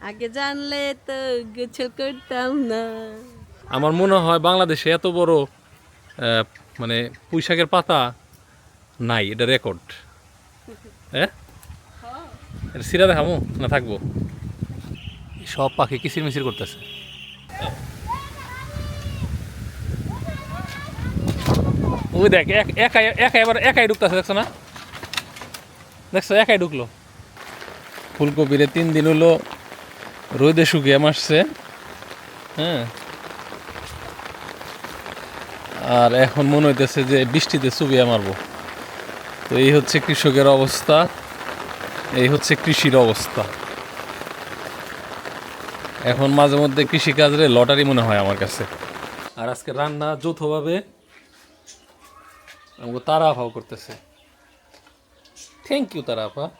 আগে জানলে তো গোছল করতাম না। আমার মনে হয় বাংলাদেশে এত বড় মানে পুঁইশাকের পাতা নাই এটা রেকর্ড হ্যাঁ এটা সিরা দেখামো না থাকব? সব পাখি কিচির মিচির করতেছে। ওই দেখ এক- একাই একাই এবার একাই ঢুকতেছে দেখছ না? দেখছ একাই ঢুকলো। ফুলকপিরে তিন দিন হলো রোদে শুকিয়ে মাসছে হ্যাঁ। আর এখন মনে হইতেছে যে বৃষ্টিতে চুবিয়া মারবো। তো এই হচ্ছে কৃষকের অবস্থা। এই হচ্ছে কৃষির অবস্থা। এখন মাঝে মধ্যে কৃষিকাজরে লটারি মনে হয় আমার কাছে। আর আজকে রান্না যৌথভাবে আমাকে তারা আফাও করতেছে। থ্যাংক ইউ তারা আপা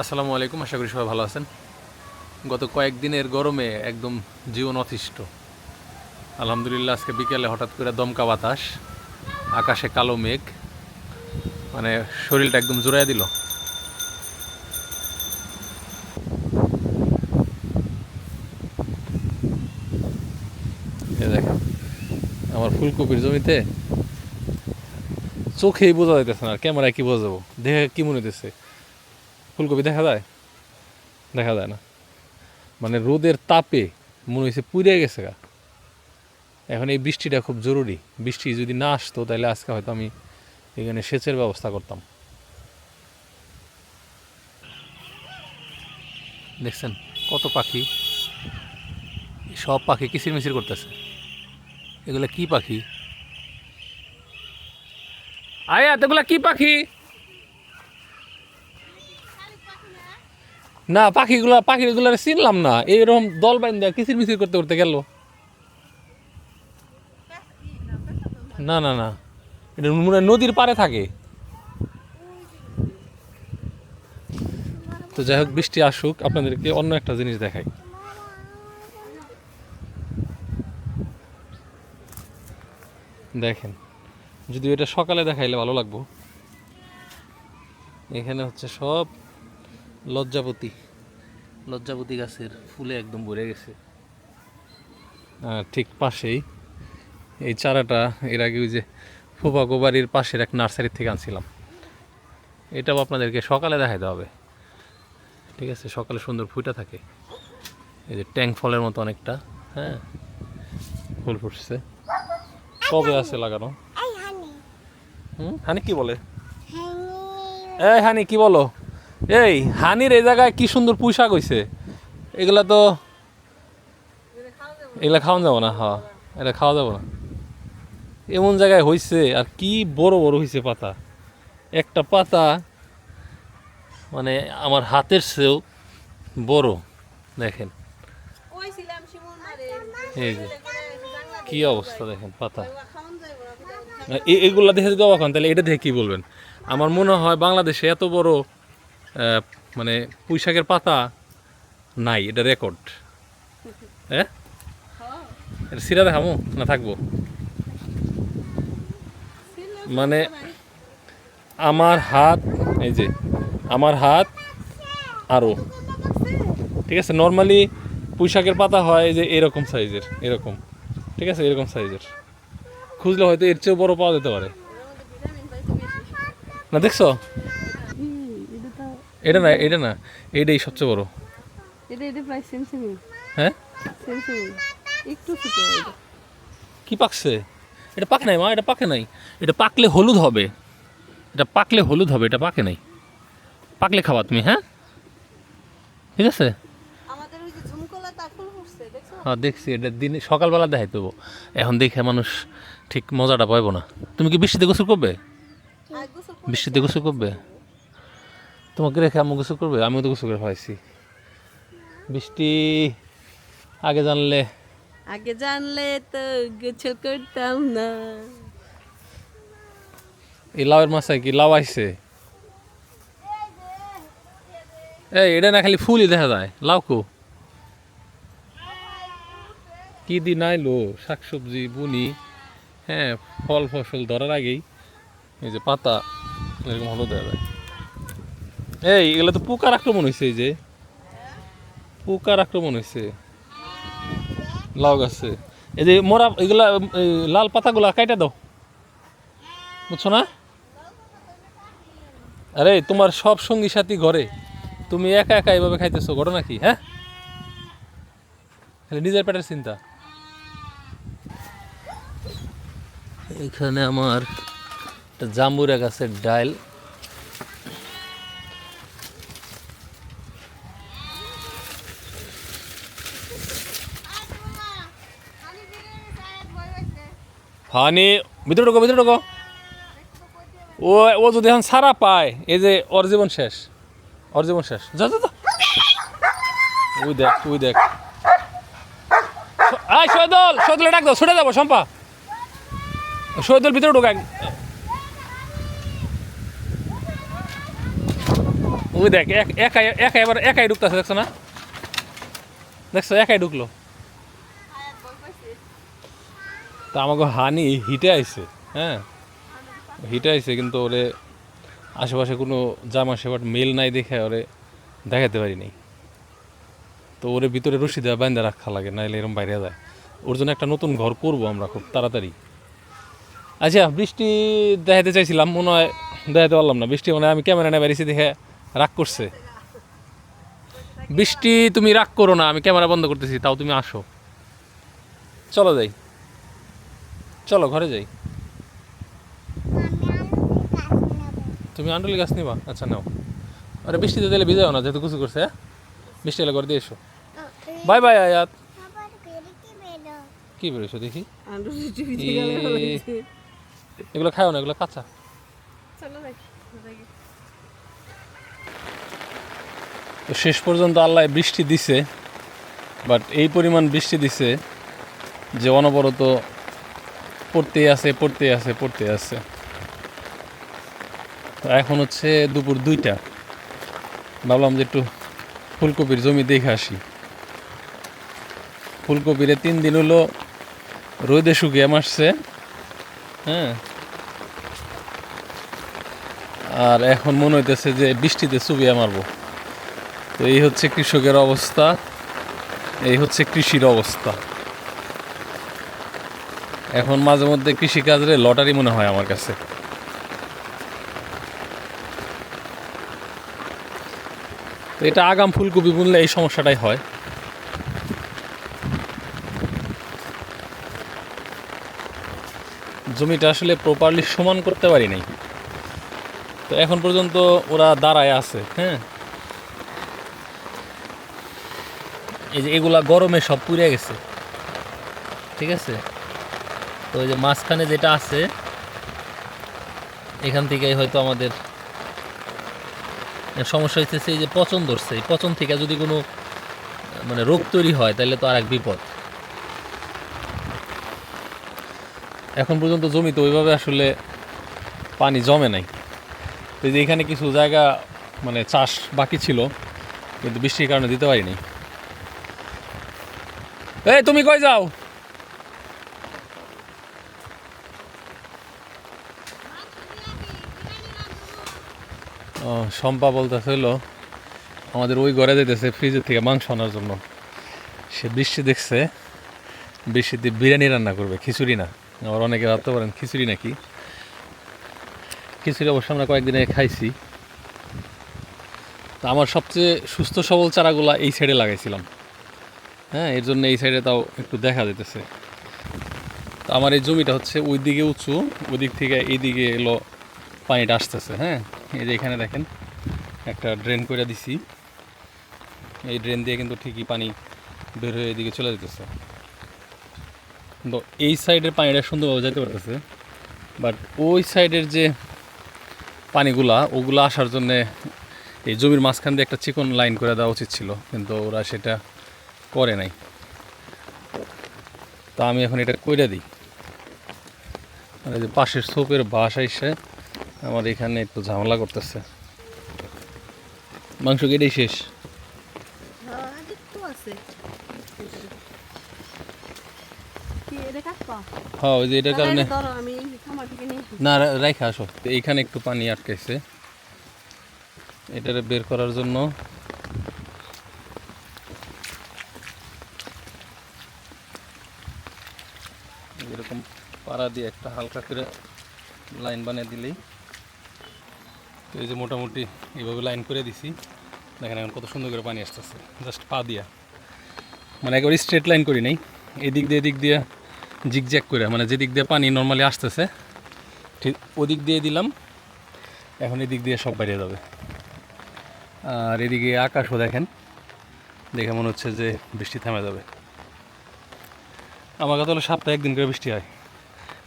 আসসালামু আলাইকুম, আশা করি সবাই ভালো আছেন। গত কয়েকদিনের গরমে একদম জীবন অতিষ্ঠ। আলহামদুলিল্লাহ, আজকে বিকেলে হঠাৎ করে দমকা বাতাস, আকাশে কালো মেঘ মানে শরীরটা একদম জোড়াই দিল। আমার ফুলকপির জমিতে চোখেই বোঝা যাইতেছে না ক্যামেরায় কি বোঝাবো, দেখে কি মনে হইতেছে? ফুলকপি দেখা যায়? দেখা যায় না। মানে রোদের তাপে মনে হয়েছে পুড়ে গেছে গা। এখন এই বৃষ্টিটা খুব জরুরি। বৃষ্টি যদি না আসতো তাহলে আজকে হয়তো আমি এখানে সেচের ব্যবস্থা করতাম। দেখছেন কত পাখি? সব পাখি কিচির মিচির করতেছে। এগুলো কি পাখি? আয়া এগুলা কি পাখি? না, পাখিগুলা পাখিগুলো চিনলাম না। এইরকম দল বাইন্দা কিচির মিচির করতে করতে গেল। না না না। এটা মনে নদীর পাড়ে থাকে। তো যাই হোক, বৃষ্টি আসুক, আপনাদেরকে অন্য একটা জিনিস দেখাই। দেখেন যদি এটা সকালে দেখাইলে ভালো লাগবো। এখানে হচ্ছে সব লজ্জাপতি। লজ্জাপতি গাছের ফুলে একদম ভরে গেছে। আর ঠিক পাশেই। এই চারাটা এর আগে ওই যে ফুফাকো বাড়ির পাশের এক নার্সারি থেকে আনছিলাম। এটাও আপনাদেরকে সকালে দেখাইতে হবে। ঠিক আছে সকালে সুন্দর ফুটা থাকে। এই যে ট্যাঙ্ক ফলের মতো অনেকটা হ্যাঁ? ফুল ফুটছে। কবে আছে লাগানো? হুম? হানি কি বলে? এই হানি কি বলো? এই হানির এই জায়গায় কি সুন্দর পুঁশাক হইছে? এগুলা তো এগুলা খাওয়া যাব না হ্যাঁ এটা খাওয়া যাব না। এমন জায়গায় হইছে আর কি বড় বড় হইছে পাতা। একটা পাতা মানে আমার হাতের চেয়েও বড় দেখেন। এই যে কি অবস্থা দেখেন পাতা। এ- এগুলা দেখে যদি অবাক হন তাহলে এটা দেখে কি বলবেন? আমার মনে হয় বাংলাদেশে এত বড় মানে পুঁইশাকের পাতা নাই, এটা রেকর্ড হ্যাঁ এটা সিরা দেখামো না থাকব? মানে আমার হাত, এই যে, আমার হাত আরও ঠিক আছে নর্মালি পুঁইশাকের পাতা হয় যে এরকম সাইজের, এরকম। ঠিক আছে, এরকম সাইজের। খুঁজলে হয়তো এর চেয়েও বড় পাওয়া যেতে পারে। না, দেখছ? এটা না এটা না এইটাই সবচেয়ে বড়। এটা এটা প্রায় সেম সেমই হ্যাঁ? সেম সেমই একটু ছোট এটা কি পাকছে? এটা পাকে নাই মা এটা পাকে নাই। এটা পাকলে হলুদ হবে। এটা পাকলে হলুদ হবে এটা পাকে নাই। পাকলে খাবা তুমি হ্যাঁ? ঠিক আছে? আমাদের ওই যে ঝুমকলা তা ফুল ফুটছে দেখছ? হ্যাঁ দেখছি এটা দিনে সকালবেলা দেখাই দেবো এখন দেখে মানুষ ঠিক মজাটা পাইবো না। তুমি কি বৃষ্টিতে গোসল করবে? গোসল বৃষ্টিতে গোসল করবে? তোমাকে রেখে আমি গোসল করবে? আমিও তো গোসল করে পাইছি বৃষ্টি আগে জানলে আগে জানলে তো গোছল করতাম না। এই লাউয়ের মাছায় কি লাউ আইছে। এই এটা না খালি ফুলই দেখা যায়। লাউ কো? কি দিন আইলো? শাকসবজি বুনি। হ্যাঁ ফল ফসল ধরার আগেই এই যে পাতা এরকম হলো দেখা যায়। এই, এগুলো তো পোকার আক্রমণ হয়েছে এই যে। পোকার আক্রমণ হয়েছে লাউ গাছে। এই যে মোরা, এগুলা লাল পাতাগুলা কাইটা দাও। বুঝছ না? আরে, তোমার সব সঙ্গী সাথী ঘরে। তুমি একা একা এভাবে খাইতেছো, ঘটনা কি হ্যাঁ? খালি নিজের পেটের চিন্তা। এখানে আমার একটা জাম্বুরা গাছের ডাইল হানি ভিতরে ঢোকো ভিতরে ঢোকো। ও ও যদি এখন সারা পায়, এই যে ওর জীবন শেষ, ওর জীবন শেষ। যা যা। ওই দেখ ওই দেখ। আয় শহীদুল শহীদুল ডাক দাও, ছুটে যাব, শম্পা। শহীদুল ভিতরে ঢোকা ওই দেখ, এক- একাই একাই এবার, একাই ঢুকতেছে, দেখছ না? দেখছ, একাই ঢুকলো। তা আমাকে হানি হিটে আইছে হ্যাঁ? হিটে আইছে কিন্তু ওরে আশেপাশে কোনো জামা সেবার মেল নাই দেখে ওরে দেখাতে পারি নাই তো ওরে ভিতরে রশি দেওয়া বান্ধা রাখা লাগে, নাইলে এরকম বাইরে যায়। ওর জন্য একটা নতুন ঘর করব আমরা খুব তাড়াতাড়ি। আচ্ছা বৃষ্টি দেখাতে চাইছিলাম, মনে হয় দেখাতে পারলাম না। বৃষ্টি মানে আমি ক্যামেরা নিয়ে বেরিয়েছি দেখে রাগ করছে। বৃষ্টি তুমি রাগ করো না, আমি ক্যামেরা বন্ধ করতেছি, তাও তুমি আসো। চলো যাই। চলো ঘরে যাই। তুমি আন্ডুলি গাছ নিবা? আচ্ছা নাও। আরে বৃষ্টিতে দিলে ভিজাও না যেহেতু কিছু করছে হ্যাঁ? বৃষ্টি এলে ঘরে দিয়ে এসো। বাই বাই আয়াত। কি বেরোছো দেখি। এগুলো খাও না এগুলো কাঁচা। শেষ পর্যন্ত আল্লাহ বৃষ্টি দিছে বাট এই পরিমাণ বৃষ্টি দিছে যে অনবরত পড়তেই আছে পড়তেই আছে পড়তেই আছে। এখন হচ্ছে দুপুর দুইটা। ভাবলাম যে একটু ফুলকপির জমি দেখে আসি। ফুলকপিরে তিন দিন হলো রোদে শুকিয়ে মারছে হ্যাঁ। আর এখন মনে হইতেছে যে বৃষ্টিতে চুবিয়ে মারবো। তো এই হচ্ছে কৃষকের অবস্থা, এই হচ্ছে কৃষির অবস্থা। এখন মাঝে মধ্যে কৃষিকাজরে লটারি মনে হয় আমার কাছে। তো এটা আগাম ফুলকপি বুনলে এই সমস্যাটাই হয়। জমিটা আসলে প্রপারলি সমান করতে পারি নাই। তো এখন পর্যন্ত ওরা দাঁড়ায় আছে হ্যাঁ? এই যে এগুলা গরমে সব পুড়ে গেছে। ঠিক আছে? তো ওই যে মাঝখানে যেটা আছে, এখান থেকেই হয়তো আমাদের সমস্যা হচ্ছে এই যে পচন ধরছে। এই পচন থেকে যদি কোনো মানে রোগ তৈরি হয়, তাহলে তো আর এক বিপদ। এখন পর্যন্ত জমিতে ওইভাবে আসলে পানি জমে নাই। তো যে এখানে কিছু জায়গা মানে চাষ বাকি ছিল, কিন্তু বৃষ্টির কারণে দিতে পারিনি। এই তুমি কই যাও? শম্পা বলতেছে হলো, আমাদের ওই ঘরে যেতেছে ফ্রিজের থেকে মাংস আনার জন্য। সে বৃষ্টি দেখছে, বৃষ্টিতে বিরিয়ানি রান্না করবে, খিচুড়ি না। আবার অনেকে ভাবতে পারেন, খিচুড়ি নাকি? খিচুড়ি অবশ্য আমরা কয়েকদিন আগে খাইছি। তা আমার সবচেয়ে সুস্থ সবল চারাগুলা এই সাইডে লাগাইছিলাম। হ্যাঁ এর জন্য এই সাইডে তাও একটু দেখা যেতেছে তো আমার এই জমিটা হচ্ছে ওই দিকে উঁচু ওই দিক থেকে এই দিকে এলো পানিটা আসতেছে হ্যাঁ। এই যে এখানে দেখেন, একটা ড্রেন করে দিছি। এই ড্রেন দিয়ে কিন্তু ঠিকই পানি বের হয়ে এদিকে চলে যেতেছে। তো এই সাইডের পানিটা সুন্দরভাবে যেতে পারতেছে বাট ওই সাইডের যে পানিগুলা, ওগুলা আসার জন্যে এই জমির মাঝখান দিয়ে একটা চিকন লাইন করে দেওয়া উচিত ছিল, কিন্তু ওরা সেটা করে নাই। তা আমি এখন এটা কইরা দিই। এই যে পাশের সোপের বাস এসে আমার এখানে একটু ঝামেলা করতেছে। মাংস কেটেই শেষ। হ্যাঁ, হ্যাঁ না একটু পানি আটকেছে এটারে বের করার জন্য। এরকম পাড়া দিয়ে একটা হালকা করে লাইন বানিয়ে দিলেই তো এই যে মোটামুটি এইভাবে লাইন করে দিছি। দেখেন এখন কত সুন্দর করে পানি আসতেছে। জাস্ট পা দিয়া। মানে একেবারে স্ট্রেট লাইন করি নাই। এদিক দিয়ে এদিক দিয়ে জিগজ্যাগ করে মানে যেদিক দিয়ে পানি নর্মালি আসতেছে, ঠিক ওদিক দিয়ে দিলাম। এখন এদিক দিয়ে সব বাইরে যাবে। আর এদিকে আকাশও দেখেন। দেখে মনে হচ্ছে যে বৃষ্টি থেমে যাবে। আমার কথা হলো সপ্তাহে একদিন করে বৃষ্টি হয়।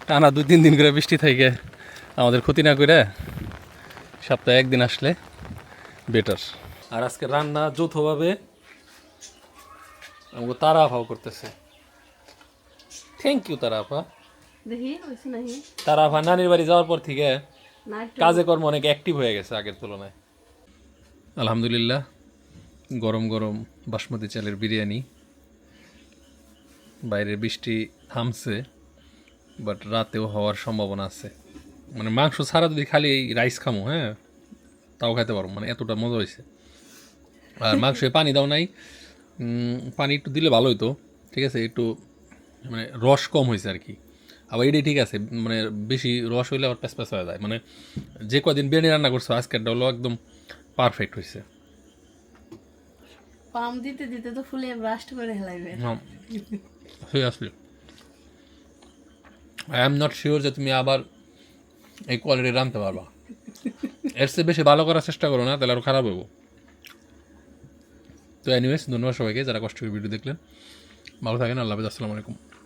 টানা দুই, তিন দিন করে বৃষ্টি থেকে। আমাদের ক্ষতি না করে সপ্তাহে একদিন আসলে বেটার আর আজকে রান্না যৌথভাবে আমাকে তারা আফাও করতেছে। থ্যাংক ইউ তারা নাকি? তারা আফা নানির বাড়ি যাওয়ার পর থেকে কাজে কর্ম অনেক অ্যাক্টিভ হয়ে গেছে আগের তুলনায়। আলহামদুলিল্লাহ গরম গরম বাসমতি চালের বিরিয়ানি। বাইরে বৃষ্টি থামছে বাট রাতেও হওয়ার সম্ভাবনা আছে। মানে মাংস ছাড়া যদি খালি এই রাইস খামো হ্যাঁ? তাও খাইতে পারব মানে এতটা মজা হয়েছে আর মাংসে পানি দাও নাই পানি একটু দিলে ভালো হতো ঠিক আছে? একটু মানে রস কম হয়েছে আর কি। আবার এটাই ঠিক আছে মানে বেশি রস হইলে আবার প্যাস প্যাস হয়ে যায়। মানে যে কদিন বিরিয়ানি রান্না করছ আজকেরটা হলো একদম পারফেক্ট হয়েছে পাম দিতে দিতে তো ফুলে ব্রাস্ট করে হেলাইবে হ্যাঁ আই এম নট শিওর যে তুমি আবার এই কোয়ালিটি রানতে পারবা। এর চেয়ে বেশি ভালো করার চেষ্টা করো না, তাহলে আরও খারাপ হব তো এনিওয়েস ধন্যবাদ সবাইকে, যারা কষ্ট করে ভিডিও দেখলেন। ভালো থাকেন, আল্লাহ হাফিজ, আসসালামু আলাইকুম।